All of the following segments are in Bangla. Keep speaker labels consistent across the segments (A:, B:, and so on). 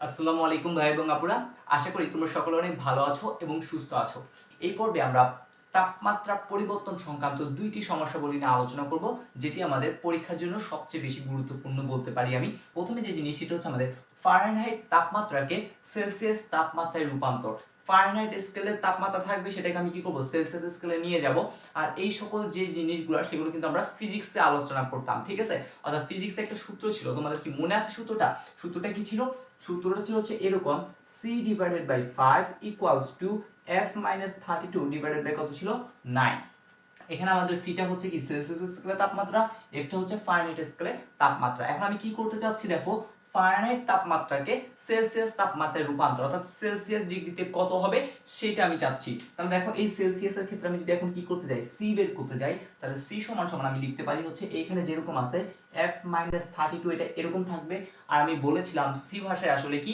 A: আসসালামু আলাইকুম ভাই এবং আপুরা। আশা করি তোমরা সকলে অনেক ভালো আছো এবং সুস্থ আছো। এই পর্বে আমরা তাপমাত্রা পরিবর্তন সংক্রান্ত দুইটি সমস্যাবলী নিয়ে আলোচনা করব, যেটি আমাদের পরীক্ষার জন্য সবচেয়ে বেশি গুরুত্বপূর্ণ বলতে পারি আমি। প্রথমে যে জিনিস সেটা হচ্ছে আমাদের ফারেনহাইট তাপমাত্রাকে সেলসিয়াস তাপমাত্রায় রূপান্তর। ফারেনহাইট স্কেলের তাপমাত্রা থাকবে, সেটাকে আমি কি করব? সেলসিয়াস স্কেলে নিয়ে যাব। আর এই সকল যে জিনিসগুলো, সেগুলো কিন্তু আমরা ফিজিক্সে আলোচনা করতাম, ঠিক আছে? অর্থাৎ ফিজিক্সে একটা সূত্র ছিল। তোমাদের কি মনে আছে সূত্রটা? সূত্রটা কি ছিল? সূত্রটা ছিল হচ্ছে এরকম C divided by five equals to F minus thirty two divided by কত ছিল? নাইন এখানে আমাদের সিটা হচ্ছে কি সেলসিয়াস স্কেলে তাপমাত্রা এফটা হচ্ছে ফারেনহাইট স্কেলে তাপমাত্রা। এখন আমি কি করতে চাচ্ছি, দেখো? ফারেনহাইট তাপমাত্রাকে সেলসিয়াস তাপমাত্রায় রূপান্তর, অর্থাৎ সেলসিয়াস ডিগ্রিতে কত হবে সেটা আমি চাচ্ছি। তাহলে দেখো, এই সেলসিয়াসের ক্ষেত্রে আমি যদি এখন কি করতে যাই সি বের করতে যাই, তাহলে সি সমান সমান আমি লিখতে পারি হচ্ছে এইখানে যেরকম আছে এফ মাইনাস থার্টি টু এটা এরকম থাকবে। আর আমি বলেছিলাম সি ভাষায় আসলে কি,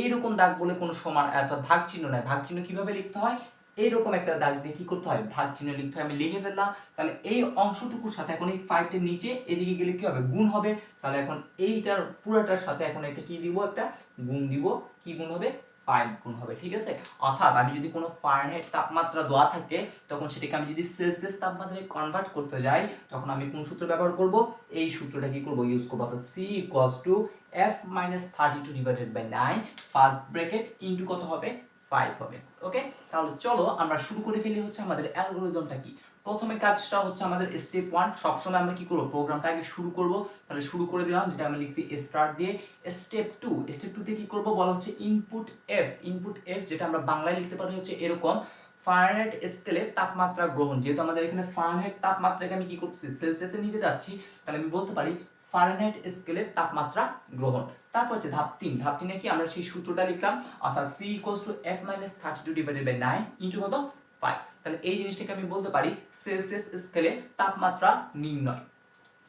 A: এইরকম দাগ বলে কোনো সমান, অর্থাৎ ভাগ চিহ্ন নাই। ভাগ চিহ্ন কীভাবে লিখতে হয়? এইরকম একটা দাগ দিয়ে কি করতে হয়? ভাগ চিহ্ন লিখতে হয়। আমি লিখে ফেললাম। তাহলে এই অংশটুকুর সাথে এখন এই ফাইভটির নিচে এদিকে গেলে কি হবে? গুণ হবে। তাহলে এখন এইটার, পুরাটার সাথে এখন একটা কি দিব? একটা গুণ দিব। কি গুণ হবে? ফাইভ গুণ হবে। ঠিক আছে? অর্থাৎ আমি যদি কোনো ফারেনহাইট তাপমাত্রা দেওয়া থাকে, তখন সেটাকে আমি যদি সেলসিয়াস তাপমাত্রায় কনভার্ট করতে যাই, তখন আমি কোন সূত্র ব্যবহার করব? এই সূত্রটা কি করব? ইউজ করব। অর্থাৎ C equals to F minus thirty two divided by nine first bracket into কত হবে? ফাইভ হবে ওকে তাহলে চলো আমরা শুরু করে ফেলি হচ্ছে আমাদের অ্যালগোরিদমটা কি? প্রথমে কাজটা হচ্ছে আমাদের স্টেপ ওয়ান সবসময় আমরা কি করব? প্রোগ্রামটা আগে শুরু করব। তাহলে শুরু করে দিলাম, যেটা আমি লিখছি স্টার্ট দিয়ে। স্টেপ টু স্টেপ টু দিয়ে কি করব? বলা হচ্ছে ইনপুট এফ ইনপুট এফ যেটা আমরা বাংলায় লিখতে পারি হচ্ছে এরকম ফারেনহাইট স্কেলে তাপমাত্রা গ্রহণ। যেহেতু আমাদের এখানে ফারেনহাইট তাপমাত্রাকে আমি কি করছি সেলসিয়াসে নিতে যাচ্ছি, তাহলে আমি বলতে পারি ফারেনহাইট স্কেলে তাপমাত্রা গ্রহণ। তারপর হচ্ছে ধাপ তিন। ধাপ তিনে কি আমরা সেই সূত্রটা লিখলাম, অর্থাৎ C equals to F minus thirty two divided by nine into কত? ফাইভ তাহলে এই জিনিসটাকে আমি বলতে পারি সেলসিয়াস স্কেলে তাপমাত্রা নির্ণয়।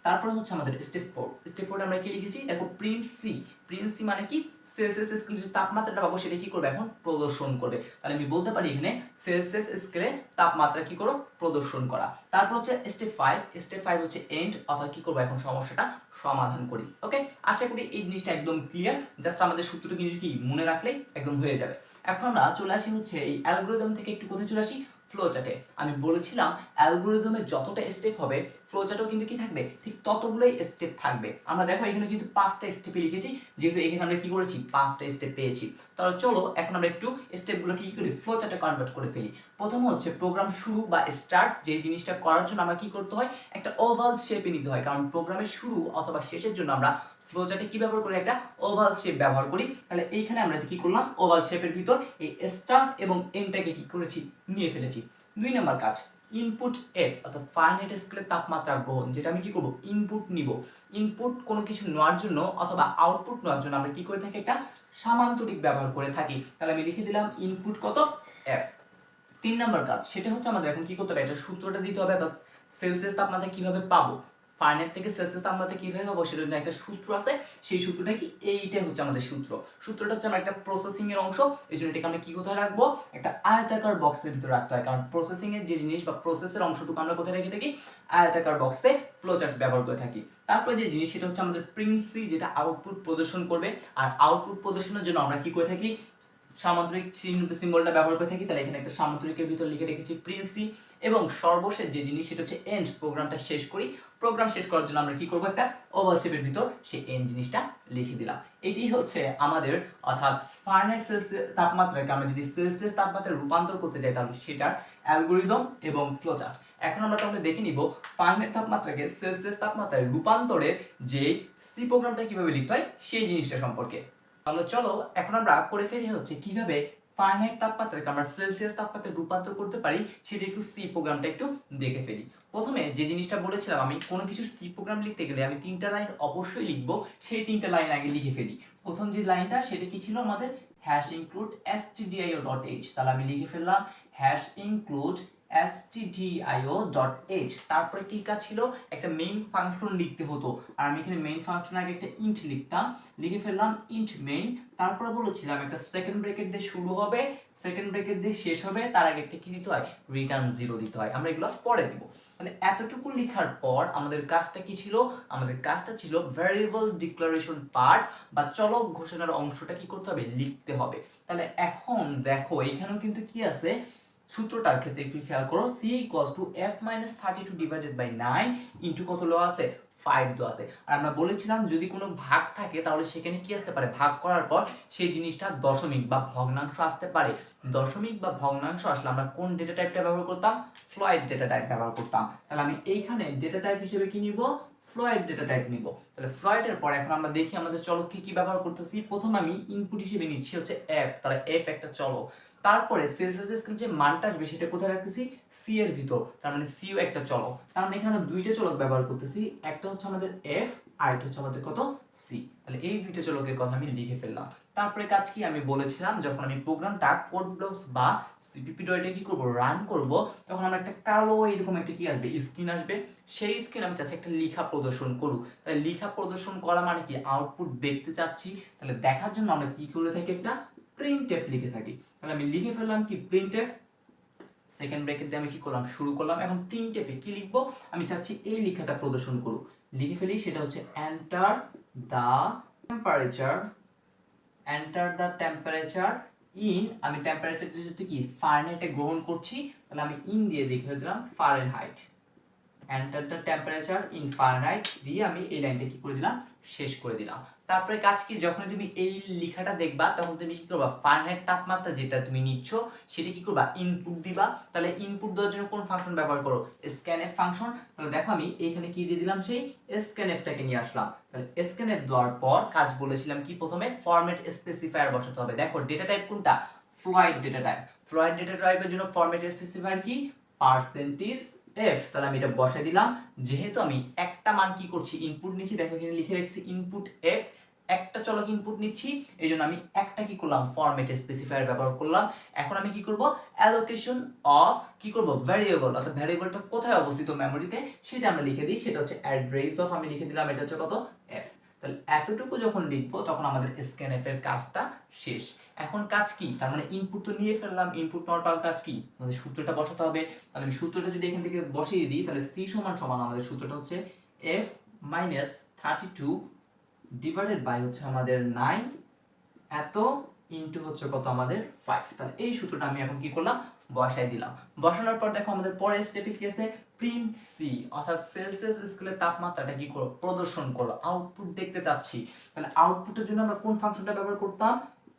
A: তারপরে হচ্ছে আমাদের স্টেপ ফোর স্টেপ ফোর আমরা কি লিখেছি? দেখো প্রিন্ট সি প্রিন্ট সি মানে কি? সেলসিয়াস স্কেলে যে তাপমাত্রাটা পাবো সেটা কি করবে এখন? প্রদর্শন করবে। তাহলে আমি বলতে পারি এখানে সেলসিয়াস স্কেলে তাপমাত্রা কি করো? প্রদর্শন করা। তারপর হচ্ছে স্টেপ ফাইভ স্টেপ ফাইভ হচ্ছে এন্ড অর্থাৎ কি করব এখন? সমস্যাটা সমাধান করি। ওকে আশা করি এই জিনিসটা একদম ক্লিয়ার জাস্ট আমাদের সূত্রটা জিনিস কি মনে রাখলেই একদম হয়ে যাবে। এখন আমরা চলে আসি হচ্ছে এই অ্যালগোরিদম থেকে একটু কোথায় চলে আসি? ফ্লোচার্টে আমি বলেছিলাম অ্যালগোরিদমে যতটা স্টেপ হবে ফ্লোচার্টেও কিন্তু কি থাকবে? ঠিক ততগুলোই স্টেপ থাকবে। আমরা দেখো, এখানে কিন্তু পাঁচটা স্টেপে লিখেছি, যেহেতু এখানে আমরা কি করেছি? পাঁচটা স্টেপ পেয়েছি। তাহলে চলো, এখন আমরা একটু স্টেপগুলো কি করি? ফ্লোচার্টে কনভার্ট করে ফেলি। প্রথম হচ্ছে প্রোগ্রাম শুরু বা স্টার্ট যে জিনিসটা করার জন্য আমরা কি করতে হয়? একটা ওভাল শেপে নিতে হয়। কারণ প্রোগ্রামের শুরু অথবা শেষের জন্য আমরা ফ্লোচার্টে কি ব্যবহার করি? একটা ওভাল শেপ ব্যবহার করি। তাহলে এইখানে আমরা কি করলাম? ওভাল শেপের ভিতর এই স্টার্ট এবং এন্ডটাকে কি করেছি? নিয়ে ফেলেছি। দুই নম্বর কাজ ইনপুট এফ অর্থাৎ ফারেনহাইট স্কেলের তাপমাত্রা গ্রহণ, যেটা আমি কি করব? ইনপুট নিব। ইনপুট কোনো কিছু নেওয়ার জন্য অথবা আউটপুট নেওয়ার জন্য আমরা কি করে থাকি? একটা সামান্তরিক ব্যবহার করে থাকি। তাহলে আমি লিখে দিলাম ইনপুট কত? এফ তিন নম্বর কাজ, সেটা হচ্ছে আমাদের এখন কি করতে হবে? এটা সূত্রটা দিতে হবে, অর্থাৎ সেলসিয়াস তাপমাত্রা কীভাবে পাবো? ফাইনাইট থেকে সেলসিয়াস তাপমাত্রা কীভাবে পাবো সেটা জন্য একটা সূত্র আছে। সেই সূত্রটা কি? এইটাই হচ্ছে আমাদের সূত্র। সূত্রটা হচ্ছে আমরা একটা প্রসেসিং এর অংশ। এই জন্য এটাকে আমরা কি কোথায় রাখব? একটা আয়তাকার বক্সের ভিতরে রাখতে হয়। কারণ প্রসেসিং এর যে জিনিস বা প্রসেসের অংশটুকু আমরা কোথায় রেখে থাকি? আয়তাকার বক্সে ফ্লোচার্ট ব্যবহার করে থাকি। তারপরে যে জিনিস, সেটা হচ্ছে আমাদের প্রিন্সি যেটা আউটপুট প্রদর্শন করবে। আর আউটপুট প্রদর্শনের জন্য আমরা কি করে থাকি? সামুদ্রিক চিহ্ন সিম্বলটা ব্যবহার করে থাকি। তাহলে এখানে একটা সামুদ্রিকের ভিতর লিখে রেখেছি প্রিন্সি এবং সর্বশেষ যে জিনিস সেটা হচ্ছে এন্ড প্রোগ্রামটা শেষ করি। প্রোগ্রাম শেষ করার জন্য আমরা কি করব একটা ওভাল শেপের ভিতর সেই এন্ড জিনিসটা লিখে দিলাম। এটি হচ্ছে আমাদের, অর্থাৎ ফারেনহাইট সেলসিয়াস তাপমাত্রাকে আমরা যদি সেলসিয়াস তাপমাত্রায় রূপান্তর করতে চাই তাহলে সেটার অ্যালগোরিদম এবং ফ্লোচার্ট এখন আমরা তাহলে দেখে নিব ফারেনহাইট তাপমাত্রাকে সেলসিয়াস তাপমাত্রায় রূপান্তরের যে সি প্রোগ্রামটা কীভাবে লিখতে হয় সেই জিনিসটা সম্পর্কে। তাহলে চলো, এখন আমরা করে ফেলি হচ্ছে কীভাবে ফারেনহাইট তাপমাত্রাকে আমরা সেলসিয়াস তাপমাত্রায় রূপান্তর করতে পারি, সেটা একটু সি প্রোগ্রামটা একটু দেখে ফেলি। প্রথমে যে জিনিসটা বলেছিলাম, আমি কোনো কিছু সি প্রোগ্রাম লিখতে গেলে আমি তিনটা লাইন অবশ্যই লিখব, সেই তিনটা লাইন আগে লিখে ফেলি। প্রথম যে লাইনটা সেটা কি ছিল আমাদের? Hash include S T D I O dot H তাহলে আমি লিখে ফেললাম hash include stdio dot h তারপরে কি কাজ ছিল? একটা মেইন ফাংশন লিখতে হতো। আর আমি এখানে মেইন ফাংশন আগে একটা ইন্ট লিখতাম। লিখে ফেললাম ইন্ট মেইন তারপরে বলেছিলাম একটা সেকেন্ড ব্রেকেট দিয়ে শুরু হবে। সেকেন্ড ব্রেকেট দিয়ে শেষ হবে। তার আগে একটা কি দিতে হয়? রিটার্ন জিরো দিতে হয়। আমরা এগুলো পরে দিব। মানে এতটুকু লেখার পর আমাদের কাজটা কি ছিল? আমাদের কাজটা ছিল ভ্যারিয়েবল ডিক্লারেশন পার্ট বা চলক ঘোষণার অংশটা কি করতে হবে? লিখতে হবে। তাহলে এখন দেখো, এখানেও কিন্তু কি আছে? সূত্রটার ক্ষেত্রে একটু খেয়াল করো C equals to F minus thirty two divided by nine into কত লো আছে? ফাইভ দো আছে। আর আমরা বলেছিলাম যদি কোনো ভাগ থাকে, তাহলে সেখানে কি আসতে পারে? ভাগ করার পর সেই জিনিসটা দশমিক বা ভগ্নাংশ আসতে পারে। দশমিক বা ভগ্নাংশ আসলে আমরা কোন ডেটা টাইপটা ব্যবহার করতাম? ফ্লয়েড ডেটা টাইপ ব্যবহার করতাম। তাহলে আমি এইখানে ডেটা টাইপ হিসেবে কি নিব? ফ্লয়েড ডেটা টাইপ নিব। তাহলে ফ্লয়েডের পর এখন আমরা দেখি আমাদের চলক কি কি ব্যবহার করতেছি। প্রথম আমি ইনপুট হিসেবে নিচ্ছি হচ্ছে এফ তাহলে এফ একটা চলক। তারপরে সেলসিয়াস স্কেল যে মানটা আসবে সেটা কোথায় রাখতেছি? সি এর ভিতর। তার মানে সিও একটা চলক। তার মানে এখানে দুইটা চলক ব্যবহার করতেছি। একটা হচ্ছে আমাদের এফ আর একটা হচ্ছে আমাদের কত? সি তাহলে এই দুইটা চলকের কথা আমি লিখে ফেললাম। তারপরে কাজ কি? আমি বলেছিলাম, যখন আমি প্রোগ্রামটা কোড ব্লকস বা সিপিপি ডয়েটে কি করব? রান করব, তখন আমার একটা কালো এরকম একটা কি আসবে? স্ক্রিন আসবে। সেই স্ক্রিন আমি চাচ্ছি একটা লেখা প্রদর্শন করুক। তাহলে লেখা প্রদর্শন করা মানে কি? আউটপুট দেখতে চাচ্ছি। তাহলে দেখার জন্য আমরা কি করে থাকি একটা? প্রিন্ট এফ লিখে থাকি। তাহলে আমি লিখে ফেললাম কি? প্রিন্ট এফ সেকেন্ড ব্রেকেট দিয়ে আমি কি করলাম? শুরু করলাম। এখন প্রিন্ট এফে কি লিখব? আমি চাচ্ছি এই লেখাটা প্রদর্শন করুক। লিখে ফেলি, সেটা হচ্ছে enter the temperature enter the temperature in আমি টেম্পারেচারটা যদি কি? ফারেনহাইটে গ্রহণ করছি, তাহলে আমি ইন দিয়ে লিখে দিলাম Fahrenheit enter the temperature in Fahrenheit দিয়ে আমি এই লাইনটা কি করে দিলাম? শেষ করে দিলাম। তারপরে কাজ কি? যখন তুমি এই লেখাটা দেখবা, তখন তুমি কি করবা? ফারেনহাইট তাপমাত্রা যেটা তুমি নিচ্ছ, সেটা কি করবা? ইনপুট দিবা। তাহলে ইনপুট দেওয়ার জন্য কোন ফাংশন ব্যবহার করো? স্ক্যানএফ ফাংশন তাহলে দেখো আমি এখানে কি দিয়ে দিলাম? সেই স্ক্যানএফটাকে নিয়ে আসলাম। তাহলে স্ক্যানএফ দেওয়ার পর কাজ বলেছিলাম কি প্রথমে? ফরম্যাট স্পেসিফায়ার বসাতে হবে। দেখো ডেটা টাইপ কোনটা? Float data type float data টাইপের জন্য ফরম্যাট স্পেসিফায়ার কি? পার্সেন্টেজ এফ তাহলে আমি এটা বসাই দিলাম। যেহেতু আমি একটা মান কি করছি? ইনপুট নিচ্ছি। দেখো এখানে লিখে রেখেছি ইনপুট এফ একটা চলক ইনপুট নিচ্ছি এই জন্য আমি একটা কি করলাম? ফরম্যাট স্পেসিফায়ার ব্যবহার করলাম। এখন আমি কি করব? অ্যালোকেশন অফ কি করব? ভ্যারিয়েবল অর্থাৎ ভ্যারিয়েবলটা কোথায় অবস্থিত মেমোরিতে সেটা আমরা লিখে দিই। সেটা হচ্ছে অ্যাড্রেস অফ আমি লিখে দিলাম, এটা হচ্ছে কত? এফ তাহলে এতটুকু যখন লিখব, তখন আমাদের স্ক্যান এফ এর কাজটা শেষ। এখন কাজ কি? তার মানে ইনপুট তো নিয়ে ফেললাম ইনপুট নেওয়ার পর কাজ কি? আমাদের সূত্রটা বসাতে হবে। তাহলে আমি সূত্রটা যদি এখান থেকে বসিয়ে দিই, তাহলে সি সমান সমান আমাদের সূত্রটা হচ্ছে F minus thirty two divided by হচ্ছে আমাদের নাইন এত ইনটু হচ্ছে কত আমাদের ফাইভ তাহলে এই সূত্রটা আমি এখন কি করলাম? বসাই দিলাম। বসানোর পর দেখো আমাদের পরের স্টেপে কি আছে? প্রিন্ট সি অর্থাৎ সেলসিয়াস স্কেলের তাপমাত্রাটা কি করো? প্রদর্শন করো। আউটপুট দেখতে চাচ্ছি। তাহলে আউটপুটের জন্য আমরা কোন ফাংশনটা ব্যবহার করতাম?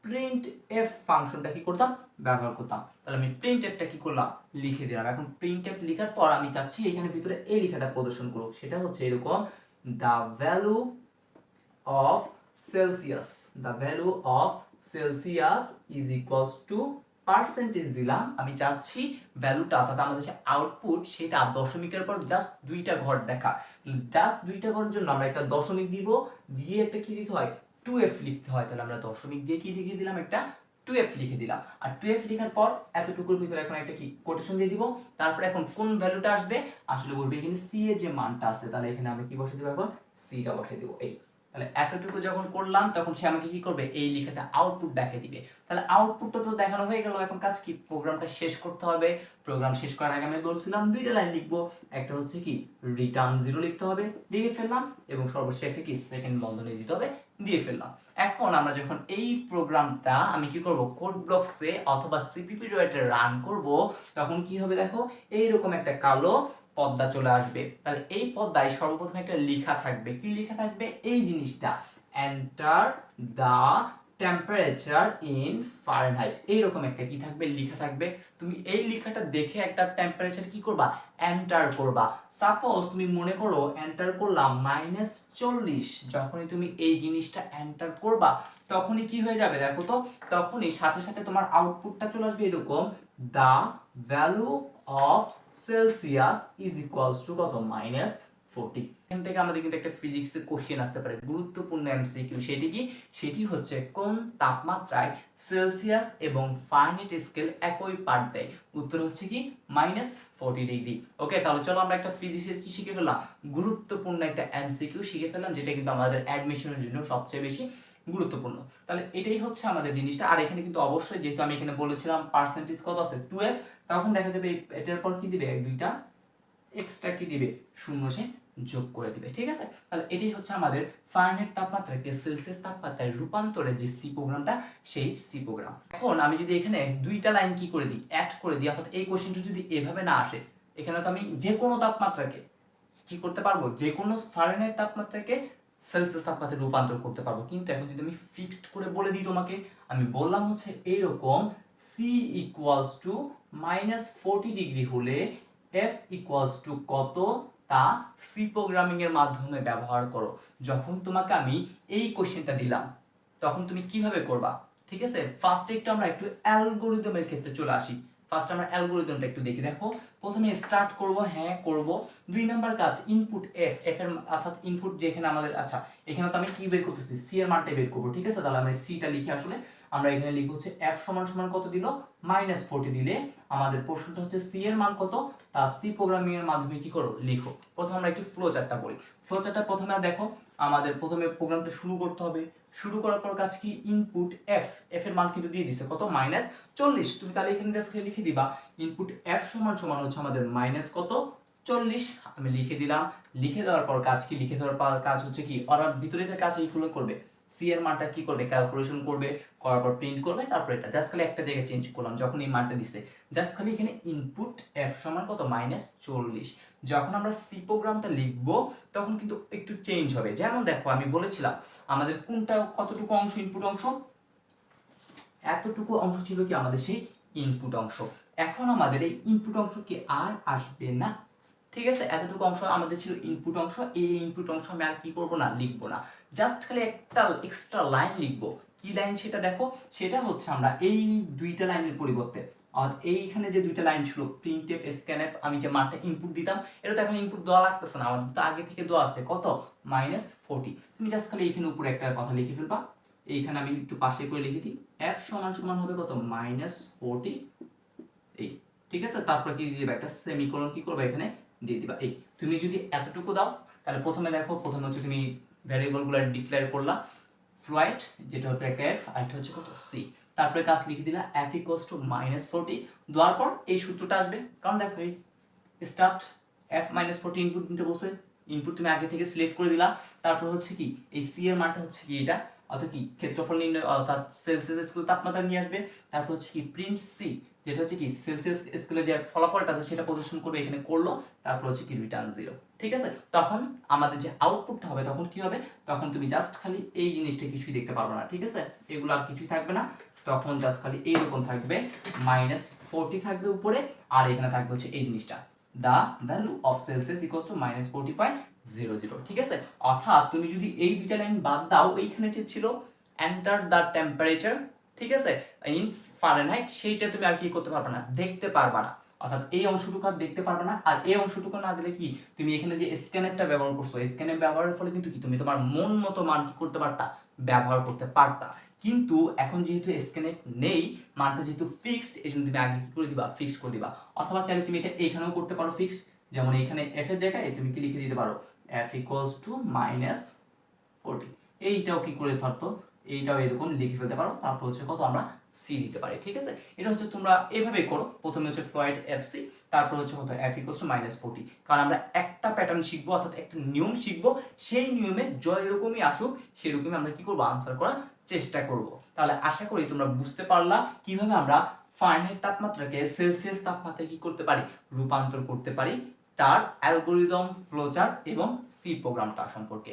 A: প্রিন্ট এফ ফাংশনটা কি করতাম? ব্যবহার করতাম। তাহলে আমি প্রিন্ট এফটা কি করলাম? লিখে দিলাম। এখন প্রিন্ট এফ লেখার পর আমি চাচ্ছি এখানে ভিতরে এই লেখাটা প্রদর্শন করুক। সেটা হচ্ছে এরকম the value of Celsius. The value of Celsius is equals to percentage দিলাম। আমি চাচ্ছি ভ্যালুটা অর্থাৎ আমাদের যে আউটপুট সেটা দশমিকের পর জাস্ট দুইটা ঘর দেখা। জাস্ট দুইটা ঘরের জন্য আমরা একটা দশমিক দিব, দিয়ে একটা কি দিতে হয়? টু এফ লিখতে হয়। তাহলে আমরা দশমিক দিয়ে কি লিখে দিলাম? একটা টু এফ লিখে দিলাম। আর টু এফ লেখার পর এতটুকুর ভিতরে এখন একটা কি কোটেশন দিয়ে দিব। তারপরে এখন কোন ভ্যালুটা আসবে? আসলে বলবে এখানে সি এর যে মানটা আছে, তাহলে এখানে আমি কি বসে দেবো এখন? সিটা বসে দেবো। এই তাহলে এতটুকু যখন করলাম, তখন সে আমাকে কি করবে? এই লেখাটা আউটপুট দেখে দিবে। তাহলে আউটপুটটা তো দেখানো হয়ে গেল। এখন কাজ কি? প্রোগ্রামটা শেষ করতে হবে। প্রোগ্রাম শেষ করার আগে আমি বলছিলাম দুইটা লাইন লিখব। একটা হচ্ছে কি রিটার্ন জিরো লিখতে হবে লিখে ফেললাম এবং সর্বশেষ একটা কি সেকেন্ড বন্ধনী দিতে হবে, দিয়ে ফেললাম। এখন আমরা যখন এই প্রোগ্রামটা আমি কি করব? কোড ব্লকসে অথবা সিপিপি ডয়েটে রান করব, তখন কি হবে দেখো? এইরকম একটা কালো পদ্মা চলে আসবে। তাহলে এই পদ্মায় সর্বপ্রথম একটা লেখা থাকবে। কি লেখা থাকবে? এই জিনিসটা। Enter the temperature in Fahrenheit এইরকম একটা কি থাকবে? লেখা থাকবে। তুমি এই লেখাটা দেখে একটা টেম্পারেচার কি করবা? এন্টার করবা। সাপোজ তুমি মনে করো এন্টার করলাম মাইনাস চল্লিশ। যখনই তুমি এই জিনিসটা এন্টার করবা, তখনই কি হয়ে যাবে দেখো তো? তখনই সাথে সাথে তোমার আউটপুটটা চলে আসবে এরকম। The value of Celsius is equals to কত? মাইনাস ফোরটি এখান থেকে আমাদের কিন্তু একটা ফিজিক্সের কোশ্চেন আসতে পারে। গুরুত্বপূর্ণ এমসিকিউ সেটি কি? সেটি হচ্ছে কোন তাপমাত্রায় সেলসিয়াস এবং ফারেনহাইট স্কেল একই পার্ট দেয়? উত্তর হচ্ছে কি? মাইনাস ফোরটি ডিগ্রি ওকে তাহলে চলো আমরা একটা ফিজিক্সের কি শিখে ফেললাম। গুরুত্বপূর্ণ একটা এমসিকিউ শিখে ফেললাম, যেটা কিন্তু আমাদের অ্যাডমিশনের জন্য সবচেয়ে বেশি গুরুত্বপূর্ণ। তাহলে এটাই হচ্ছে আমাদের জিনিসটা। আর এখানে কিন্তু অবশ্যই যেহেতু আমি এখানে বলেছিলাম পার্সেন্টেজ কত আছে? টুয়েলভ তখন দেখা যাবে এটার পর কি দিবে? এক, দুইটা এক্সট্রা কি দিবে? শূন্য সে যোগ করে দিবে। ঠিক আছে? তাহলে এটাই হচ্ছে আমাদের ফারেনহাইট তাপমাত্রাকে সেলসিয়াস তাপমাত্রায় রূপান্তরের যে সি প্রোগ্রামটা সেই সি প্রোগ্রাম এখন আমি যদি এখানে দুইটা লাইন কি করে দিই? অ্যাড করে দিই, অর্থাৎ এই কোশ্চেনটা যদি এভাবে না আসে, এখানে তো আমি যে কোনো তাপমাত্রাকে কি করতে পারব? যে কোনো ফারেনহাইট তাপমাত্রাকে সেলসিয়াস তাপমাত্রায় রূপান্তর করতে পারব। কিন্তু এখন যদি আমি ফিক্সড করে বলে দিই তোমাকে, আমি বললাম হচ্ছে এইরকম C equals to minus forty degree হলে এফ ইকুয়ালস টু কত? তা সি প্রোগ্রামিং এর মাধ্যমে ব্যবহার করো। যখন তোমাকে আমি এই কোশ্চেনটা দিলাম, তখন তুমি কীভাবে করবা? ঠিক আছে? ফার্স্টে একটু আমরা একটু অ্যালগোরিদমের ক্ষেত্রে চলে আসি। ফার্স্ট আমরা অ্যালগোরিদমটা একটু দেখি, দেখো। প্রথমে স্টার্ট করব হ্যাঁ করব। দুই নাম্বার কাজ ইনপুট এফ এফ এর অর্থাৎ ইনপুট যেখানে আমাদের আচ্ছা এখানে তো আমি কি বের করতেছি? সি এর মানটা বের করব, ঠিক আছে? তাহলে আমরা সিটা লিখে আসলে। আমরা এখানে লিখব হচ্ছে এফ সমান সমান কত দিল? মাইনাস ফোরটি দিলে আমাদের প্রশ্নটা হচ্ছে সি এর মান কত? সি প্রোগ্রামিং এর মাধ্যমে কি করো লিখো। প্রথমে আমরা একটু ফ্লো চার্টটা পড়ি। ফ্লো চার্টটা প্রথমে দেখো, আমাদের প্রথমে প্রোগ্রামটা শুরু করতে হবে। শুরু করার পর কাজ কি? ইনপুট এফ এফ এর মান কিন্তু দিয়ে দিছে। কত? মাইনাস চল্লিশ। তুমি তাহলে এখানে জাস্ট লিখে দিবা ইনপুট এফ সমান সমান হচ্ছে আমাদের মাইনাস কত? চল্লিশ। আমি লিখে দিলাম। লিখে দেওয়ার পর কাজ কি? লিখে দেওয়ার পর কাজ হচ্ছে কি? ওরা ভিতরে কাজ, এইগুলো করবে। সি এর মানটা কি করবে? ক্যালকুলেশন করবে, করার পর প্রিন্ট করবে, তারপর এটা। জাস্ট খালি একটা জায়গায় চেঞ্জ করলাম, যখন এই মানটা দিছে। জাস্ট খালি এখানে ইনপুট এফ সমান কত? মাইনাস চল্লিশ। যখন আমরা সি প্রোগ্রামটা লিখব, তখন কিন্তু একটু চেঞ্জ হবে। যেমন দেখো, আমি বলেছিলাম, আমাদের কোনটা কতটুকু অংশ ইনপুট অংশ? এতটুকু অংশ ছিল কি? আমাদের সেই ইনপুট অংশ। এখন আমাদের এই ইনপুট অংশ কি আর আসবে না? ঠিক আছে? এতটুকু অংশ আমাদের ছিল ইনপুট অংশ। এই ইনপুট অংশ আমি আর কি করব না? লিখব না। জাস্ট খালি একটা এক্সট্রা লাইন লিখব। কি লাইন সেটা দেখো? সেটা হচ্ছে আমরা এই দুইটা লাইনের পরিবর্তে। আর এইখানে যে দুইটা লাইন ছিল প্রিন্ট এফ স্ক্যান এফ আমি যে মানটা ইনপুট দিতাম, এটা তো এখন ইনপুট দেওয়া লাগতেছে না। আমাদের তো আগে থেকে দেওয়া আছে। কত? মাইনাস ফোরটি তুমি জাস্ট খালি এখানে উপরে একটা কথা লিখে ফেলবা। এইখানে আমি একটু পাশে করে লিখে দিই। এফ সমান সমান হবে কত? মাইনাস ফোরটি এই ঠিক আছে? তারপর কি দিয়ে দিবা? একটা সেমিকোলন কি করবে এখানে? দিয়ে দিবা। এই, তুমি যদি এতটুকু দাও, তাহলে প্রথমে দেখো, প্রথমে হচ্ছে তুমি ভ্যারিয়েবলগুলো ডিক্লেয়ার করলা ফ্লাইট যেটা হচ্ছে একটা এফ আর একটা হচ্ছে কত? সি তারপরে কাজ লিখে দিলা F equals to minus forty দেওয়ার পর এই সূত্রটা আসবে। কারণ দেখো, এই start F minus forty input নিতে বসে ইনপুট তুমি আগে থেকে সিলেক্ট করে দিলা। তারপর হচ্ছে কি, এই সি এর মানটা হচ্ছে কি এটা? অর্থাৎ কি, ক্ষেত্রফল নির্ণয়, অর্থাৎ সেলসিয়াস তাপমাত্রা নিয়ে আসবে। তারপর হচ্ছে কি প্রিন্ট সি যেটা হচ্ছে কি সেলসিয়াস স্কেলে যে ফলাফলটা আছে সেটা প্রদর্শন করবে, এখানে করল, তারপর হচ্ছে কি রিটার্ন জিরো ঠিক আছে? তখন আমাদের যে আউটপুটটা হবে, তখন কি হবে? তখন তুমি জাস্ট খালি এই জিনিসটা কিছুই দেখতে পারবে না, ঠিক আছে? এগুলো আর কিছুই থাকবে না, তখন জাস্ট খালি এইরকম থাকবে মাইনাস ফোরটি থাকবে উপরে, আর এখানে থাকবে হচ্ছে এই জিনিসটা the value of Celsius equals to minus forty point zero zero ঠিক আছে? অর্থাৎ তুমি যদি এই দুইটা লাইন বাদ দাও, এইখানে যে ছিল এন্টার দ্য টেম্পারেচার ঠিক আছে? ইনস ফারেনহাইট সেইটা তুমি আর কি করতে পারবে না, দেখতে পারবে না। অর্থাৎ এই অংশটুকু আর দেখতে পারবে না, আর এই অংশটুকু না দিলে কি? তুমি এখানে যে স্ক্যানারটা ব্যবহার করছ স্ক্যানার ব্যবহারের ফলে কিন্তু কি? তুমি তোমার মন মতো মান কি করতে পারতা? ব্যবহার করতে পারতা। কিন্তু এখন যেহেতু স্ক্যানে নেই, মানটা যেহেতু ফিক্সড এই জন্য তুমি আগে কি করে দিবা? ফিক্সড করে দিবা। অথবা চাইলে তুমি এটা এখানেও করতে পারো ফিক্সড যেমন এখানে এফ এর জায়গায় তুমি কি লিখে দিতে পারো? F equals to minus forty এইটাও কি করে পারতো এইটাও এরকম লিখে ফেলতে পারো। তারপর হচ্ছে কত আমরা সি দিতে পারি, ঠিক আছে? এটা হচ্ছে তোমরা এভাবেই করো। প্রথমে হচ্ছে ফ্লয়েড এফ সি তারপর হচ্ছে কত? এফ ইকোস মাইনাস ফোর্টি কারণ আমরা একটা প্যাটার্ন শিখব, অর্থাৎ একটা নিয়ম শিখব, সেই নিয়মে জয় এরকমই আসুক, সেরকমই আমরা কি করব? আনসার করার চেষ্টা করব। তাহলে আশা করি তোমরা বুঝতে পারলা কীভাবে আমরা ফারেনহাইট তাপমাত্রাকে সেলসিয়াস তাপমাত্রায় কি করতে পারি? রূপান্তর করতে পারি তার অ্যালগোরিদম ফ্লোচার্ট এবং সি প্রোগ্রামটা সম্পর্কে।